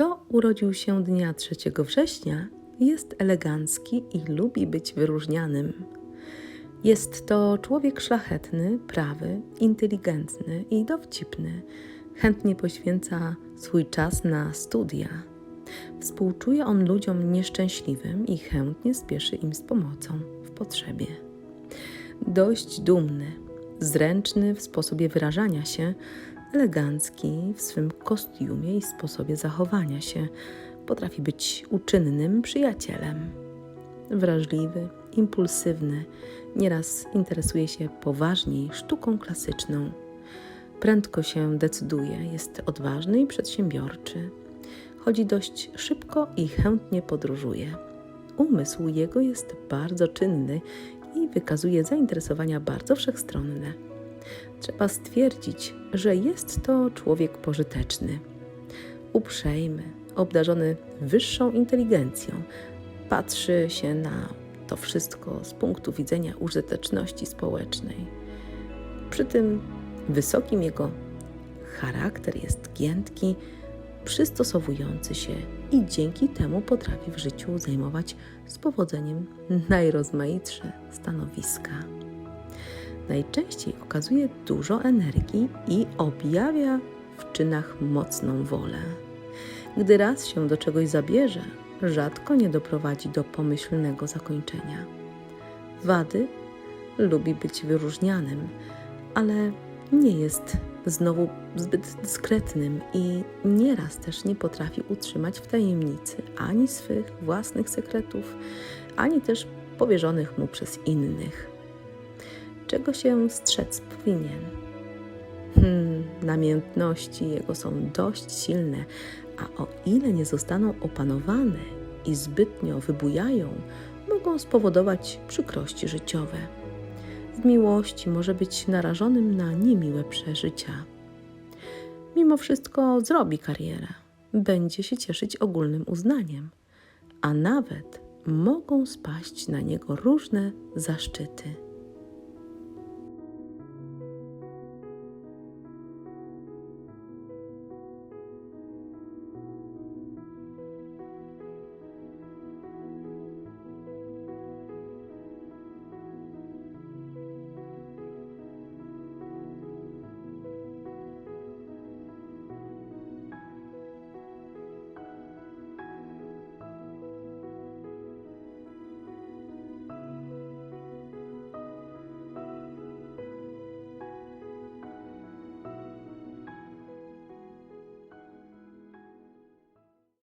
Kto urodził się dnia 3 września, jest elegancki i lubi być wyróżnianym. Jest to człowiek szlachetny, prawy, inteligentny i dowcipny. Chętnie poświęca swój czas na studia. Współczuje on ludziom nieszczęśliwym i chętnie spieszy im z pomocą w potrzebie. Dość dumny, zręczny w sposobie wyrażania się, elegancki w swym kostiumie i sposobie zachowania się, potrafi być uczynnym przyjacielem. Wrażliwy, impulsywny, nieraz interesuje się poważniej sztuką klasyczną. Prędko się decyduje, jest odważny i przedsiębiorczy. Chodzi dość szybko i chętnie podróżuje. Umysł jego jest bardzo czynny i wykazuje zainteresowania bardzo wszechstronne. Trzeba stwierdzić, że jest to człowiek pożyteczny, uprzejmy, obdarzony wyższą inteligencją. Patrzy się na to wszystko z punktu widzenia użyteczności społecznej. Przy tym wysokim jego charakter jest giętki, przystosowujący się i dzięki temu potrafi w życiu zajmować z powodzeniem najrozmaitsze stanowiska. Najczęściej okazuje dużo energii i objawia w czynach mocną wolę. Gdy raz się do czegoś zabierze, rzadko nie doprowadzi do pomyślnego zakończenia. Wady lubi być wyróżnianym, ale nie jest znowu zbyt dyskretnym i nieraz też nie potrafi utrzymać w tajemnicy ani swych własnych sekretów, ani też powierzonych mu przez innych. Czego się strzec powinien? Hmm, namiętności jego są dość silne, a o ile nie zostaną opanowane i zbytnio wybujają, mogą spowodować przykrości życiowe. W miłości może być narażonym na niemiłe przeżycia. Mimo wszystko zrobi karierę, będzie się cieszyć ogólnym uznaniem, a nawet mogą spaść na niego różne zaszczyty.